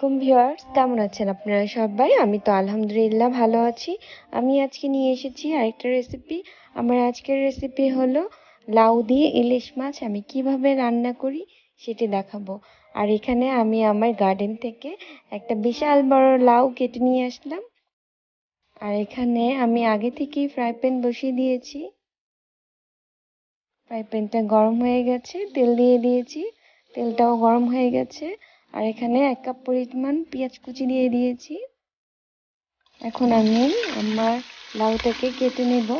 আলাইকুম ভিউয়ার্স, কেমন আছেন আপনারা সবাই? আমি তো আলহামদুলিল্লাহ ভালো আছি। আমি আজকে নিয়ে এসেছি আরেকটা রেসিপি আমার আজকের রেসিপি হলো লাউ দিয়ে ইলিশ মাছ। আমি কীভাবে রান্না করি সেটি দেখাবো। আর এখানে আমি আমার গার্ডেন থেকে একটা বিশাল বড় লাউ কেটে নিয়ে আসলাম। আর এখানে আমি আগে থেকেই ফ্রাই প্যান বসিয়ে দিয়েছি। ফ্রাই প্যানটা গরম হয়ে গেছে, তেল দিয়ে দিয়েছি। তেলটাও গরম হয়ে গেছে। আর এখানে এক কাপ পরিমাণ পেঁয়াজ কুচি দিয়ে দিয়েছি। এখন আমি আমার লাউটাকে কেটে নেব।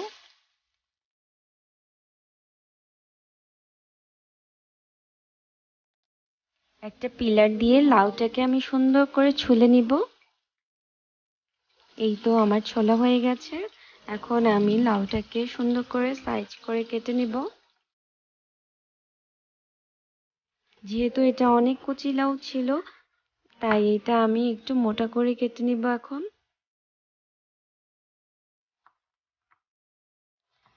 একটা পিলার দিয়ে লাউটাকে আমি সুন্দর করে ছুলে নিব। এই তো আমার ছোলা হয়ে গেছে। এখন আমি লাউটাকে সুন্দর করে সাইজ করে কেটে নিব। যেহেতু এটা অনেক কচি লাউ ছিল, তাই এটা আমি একটু মোটা করে কেটে নিব এখন।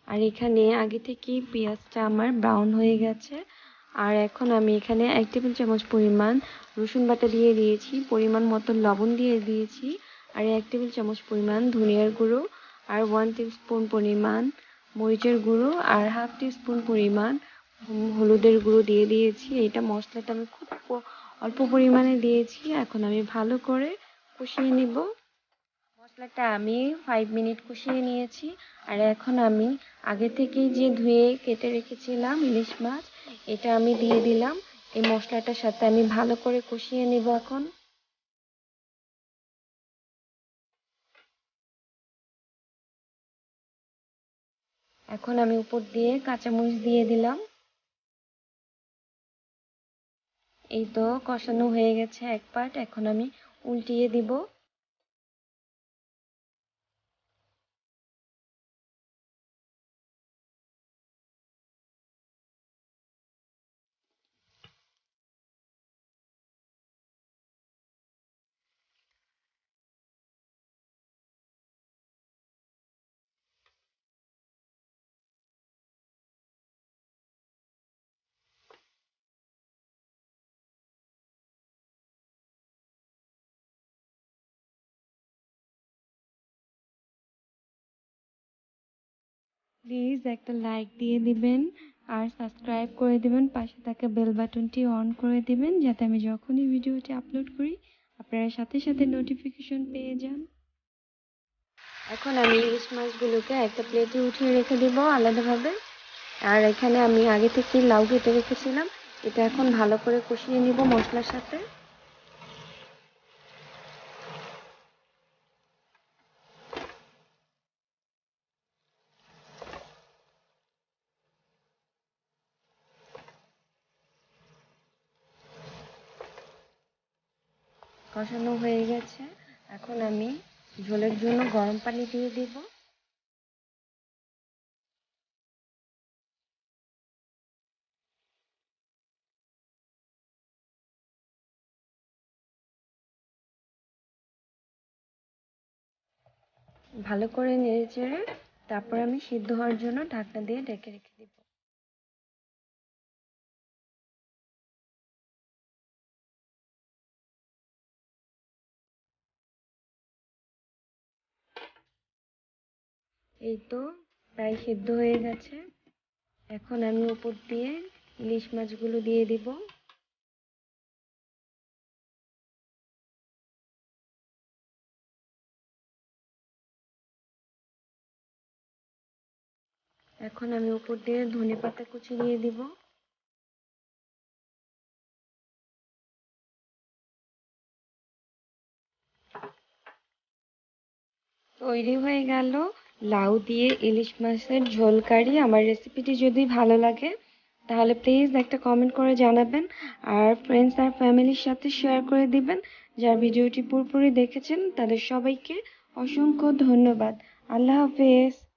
আর এখানে আগে থেকেই পেঁয়াজটা আমার ব্রাউন হয়ে গেছে। আর এখন আমি এখানে এক টেবিল চামচ পরিমাণ রসুন বাটা দিয়ে দিয়েছি, পরিমাণ মতো লবণ দিয়ে দিয়েছি, আর এক টেবিল চামচ পরিমাণ ধনিয়ার গুঁড়ো, আর ওয়ান স্পুন পরিমাণ মরিচের গুঁড়ো, আর হাফ স্পুন পরিমাণ হলুদের গুঁড়ো দিয়ে দিয়েছি। এটা মশলাটা আমি খুব অল্প পরিমাণে দিয়েছি। এখন আমি ভালো করে কষিয়ে নিব। মশলাটা আমি ফাইভ মিনিট কষিয়ে নিয়েছি। আর এখন আমি আগে থেকেই যে ধুয়ে কেটে রেখেছিলাম ইলিশ মাছ, এটা আমি দিয়ে দিলাম। এই মশলাটার সাথে আমি ভালো করে কষিয়ে নিব এখন। এখন আমি উপর দিয়ে কাঁচামরিচ দিয়ে দিলাম। এই তো কষানো হয়ে গেছে এক পার্ট এখন আমি উল্টিয়ে দিব। প্লিজ একটা লাইক দিয়ে দিবেন আর সাবস্ক্রাইব করে দিবেন। পাশে থাকা বেল বাটনটি অন করে দিবেন যাতে আমি যখনই ভিডিওটি আপলোড করি, আপনারা সাথে সাথে নোটিফিকেশন পেয়ে যান। এখন আমি ইলিশ মাছগুলোকে একটা প্লেটে উঠিয়ে রেখে দিব আলাদাভাবে। আর এখানে আমি আগে থেকে লাউ কেটে রেখেছিলাম। এটা এখন ভালো করে কষিয়ে নিব মশলার সাথে। কষানো হয়ে গেছে। এখন আমি ঝোলের জন্য গরম পানি দিয়ে দিব। ভালো করে নেড়ে চেড়ে তারপর আমি সিদ্ধ হওয়ার জন্য ঢাকনা দিয়ে ঢেকে রেখে দিব। এই তো, প্রায় সিদ্ধ হয়ে গেছে। এখন আমি উপর দিয়ে ইলিশ মাছগুলো দিয়ে দিব। এখন আমি উপর দিয়ে ধনে পাতা কুচি দিয়ে দিব। তৈরি হয়ে গেল। লাউ দিয়ে ইলিশ মাছের ঝোল কারি। আমার রেসিপিটি যদি ভালো লাগে, তাহলে প্লিজ একটা কমেন্ট করে জানাবেন আর ফ্রেন্ডস আর ফ্যামিলির সাথে শেয়ার করে দিবেন। যার ভিডিওটি পুরোপুরি দেখেছেন, তাদের সবাইকে অসংখ্য ধন্যবাদ। আল্লাহ হাফেজ।